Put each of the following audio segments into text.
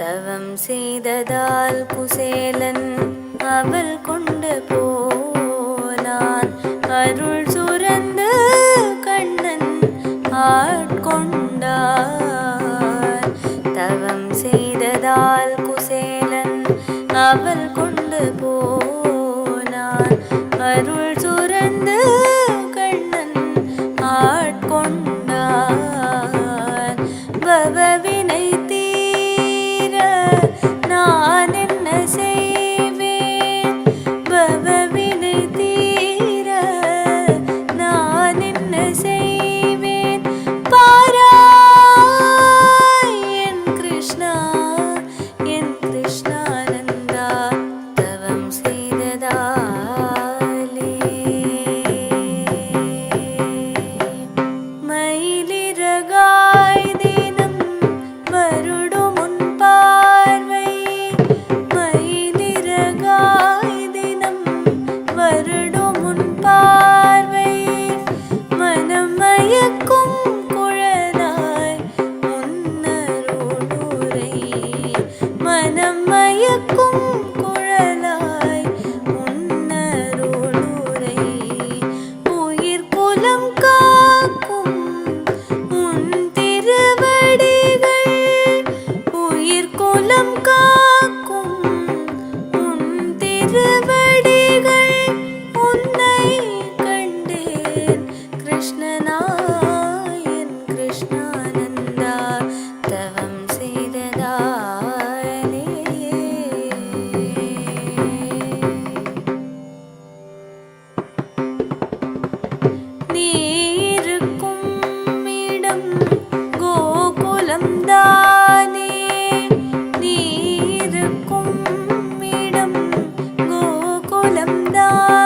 தவம் செய்ததால் குசேலன் அவள் கொண்டு போனான். அருள் சுரந்த கண்ணன் ஆட்கொண்டார் தவம் செய்ததால் குசேலன் அவள் கொண்டு போனான். அருள் I'm not.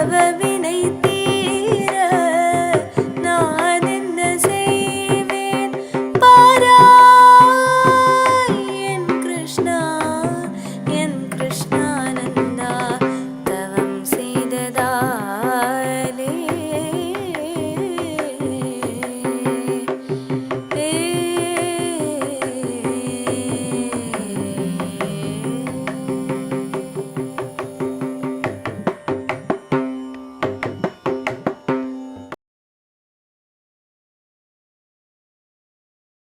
தவவினை